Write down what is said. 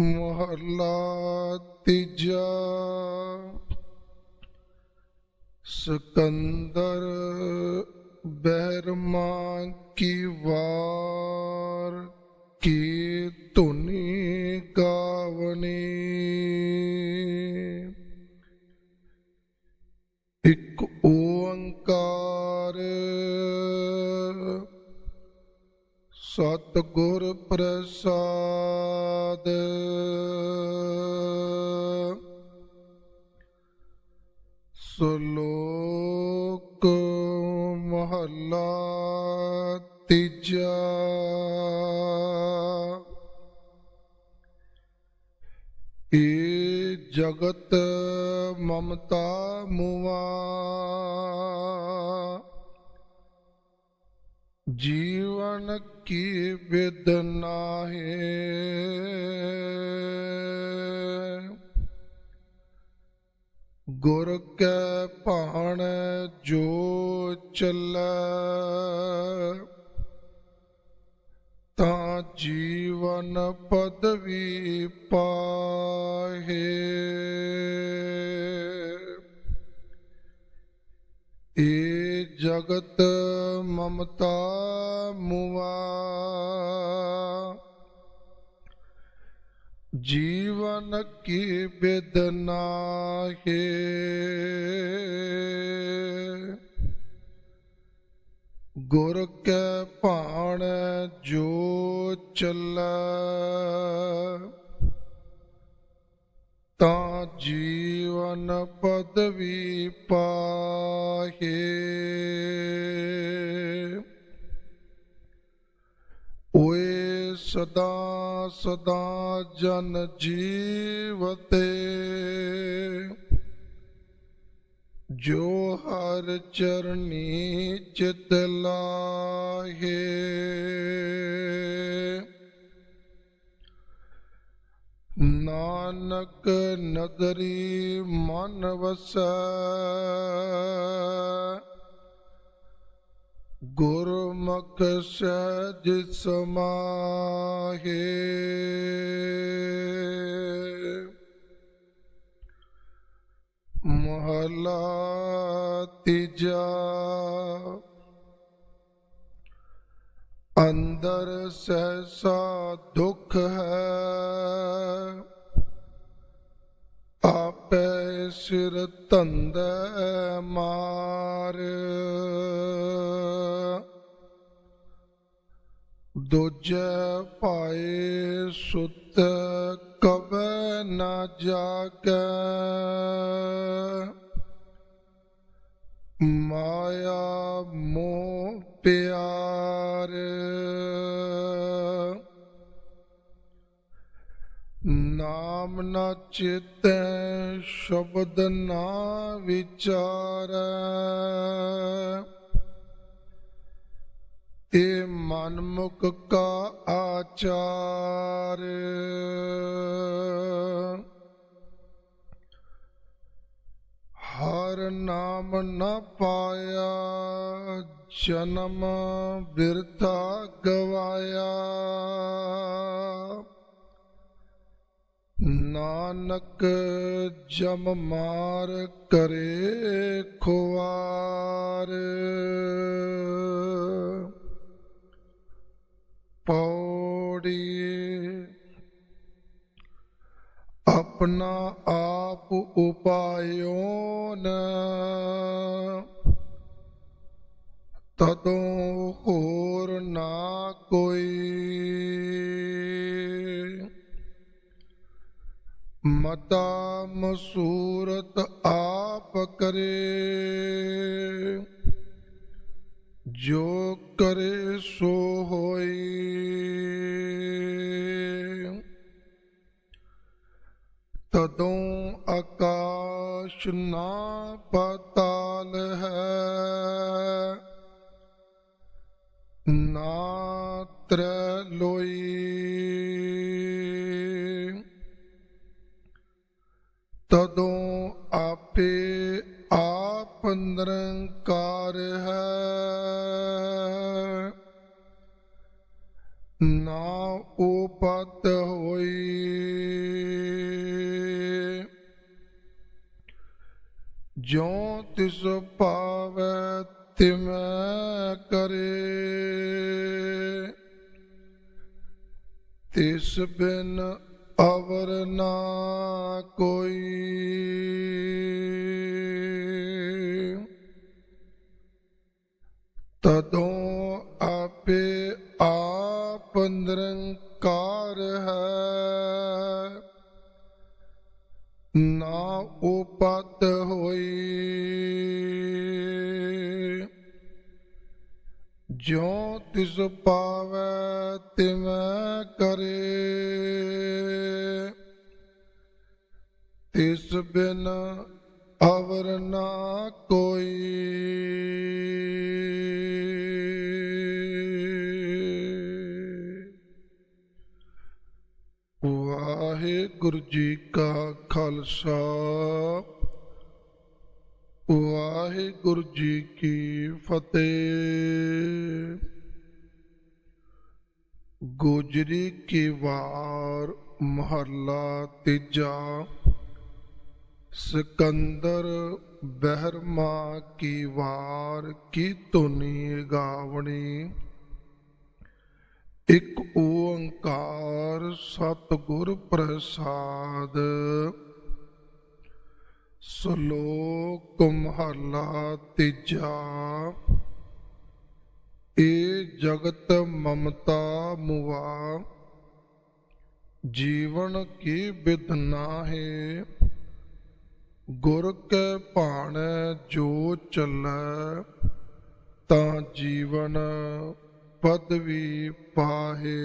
ਮਹਲਾ ਤੀਜਾ। ਸਿਕੰਦਰ ਬਹਿਰਮਾ ਕੀ ਵਾਰ ਕੀ ਧੁਨੀ ਗਾਵਣੀ ਇੱਕ ਓੰਕਾਰ ਸਤਿਗੁਰ ਪ੍ਰਸਾਦ। ਸ਼ਲੋਕ ਮਹਲਾ ਤੀਜਾ। ਏ ਜਗਤ ਮਮਤਾ ਮੁਆ ਜੀਵਨ ਕੀ ਬਿਦ ਨਾਹੀ? ਗੁਰ ਕੈ ਭਾਣ ਜੋ ਚੱਲੈ ਤਾਂ ਜੀਵਨ ਪਦਵੀ ਪਾਹੇ ਏ ਜਗਤ ਮਮਤਾ ਮੁਆ ਜੀਵਨ ਕੀ ਬਿਦ ਹੈ ਗੁਰ ਕੈ ਭਾਣ ਜੋ ਚੱਲੈ। ਤਾਂ ਜੀਵਨ ਪਦਵੀ ਪਾਹੇ। ਓਏ ਸਦਾ ਸਦਾ ਜਨ ਜੀਵਤੇ ਜੋ ਹਰ ਚਰਨੀ ਚਿਤ ਲਾਹੇ। ਨਾਨਕ ਨਗਰੀ ਮਨ ਵਸੈ ਗੁਰਮੁਖ ਸਹਿਜ ਸਮਾਹੇ। ਮਹਲਾ ਤੀਜਾ ਅੰਦਰ ਸਹਿਸਾ ਦੁਖ ਹੈ। ਸਿਰ ਧੰਦੇ ਮਾਰ। ਦੂਜੇ ਪਾਏ ਸੁਤ ਕਵੈ ਨਾ ਜਾਗੈ। ਮਾਇਆ ਮੋਹ ਪਿਆਰ। ਨਾਮ ਨਾ ਚਿਤੈ ਸ਼ਬਦ ਨਾ ਵਿਚਾਰੈ। ਇਹ ਮਨ ਕਾ ਆਚਾਰ। ਹਰ ਨਾਮ ਨਾ ਪਾਇਆ, ਜਨਮ ਬਿਰਥਾ ਗਵਾਇਆ। ਨਾਨਕ ਜਮ ਮਾਰ ਕਰੇ ਖੁਆਰ। ਪੌੜੀ ਆਪਣਾ ਆਪ ਉਪਾਇਓਨ ਤਦੋਂ ਹੋਰ ਨਾ ਕੋਈ ਮਤਾ ਮਸੂਰਤ ਆਪ ਕਰੇ, ਜੋ ਕਰੇ ਸੋ ਹੋਈ ਤਦੋਂ ਆਕਾਸ਼ ਨਾ ਪਤਾਲ ਹੈ, ਨਾ ਤ੍ਰੈ ਲੋਈ। ਤਦੋਂ ਆਪੇ ਆਪ ਨਿਰੰਕਾਰ ਹੈ। ਨਾ ਉਪਤ ਹੋਈ। ਜਿਉ ਤਿਸ ਭਾਵੈ ਤਿਮੈ ਕਰੇ। ਤਿਸ ਬਿਨ ਅਵਰ ਨਾ ਕੋਈ। ਤਦੋਂ ਆਪੇ ਆਪ ਨਿਰੰਕਾਰ ਹੈ। ਨਾ ਉਪਤ ਹੋਈ। ਜਿਉ ਤਿਸ ਪਾਵੈ ਤਿਮੈ ਕਰੇ। ਤਿਸ ਬਿਨ ਅਵਰ ਨਾ ਕੋਈ। ਵਾਹਿਗੁਰੂ ਜੀ ਕਾ ਖਾਲਸਾ। ਵਾਹਿਗੁਰੂ ਜੀ ਕੀ ਫਤਿਹ। ਗੋਜਰੀ ਕੀ ਵਾਰ ਮਹੱਲਾ ਤੀਜਾ। ਸਿਕੰਦਰ ਬਹਿਰਮਾ ਕੀ ਵਾਰ ਕੀ ਧੁਨੀ ਗਾਵਣੀ। ਇਕ ਓੰਕਾਰ ਸਤਿਗੁਰ ਪ੍ਰਸਾਦ। ਸ਼ਲੋਕ ਮਹਲਾ ਤੀਜਾ। ਏ ਜਗਤ ਮਮਤਾ ਮੁਆ ਜੀਵਨ ਕੀ ਬਿਦਨਾ ਹੈ ਗੁਰ ਕੈ ਭਾਣੈ ਜੋ ਚੱਲੈ, ਤਾਂ ਜੀਵਨ ਪਦਵੀ ਪਾਹੇ।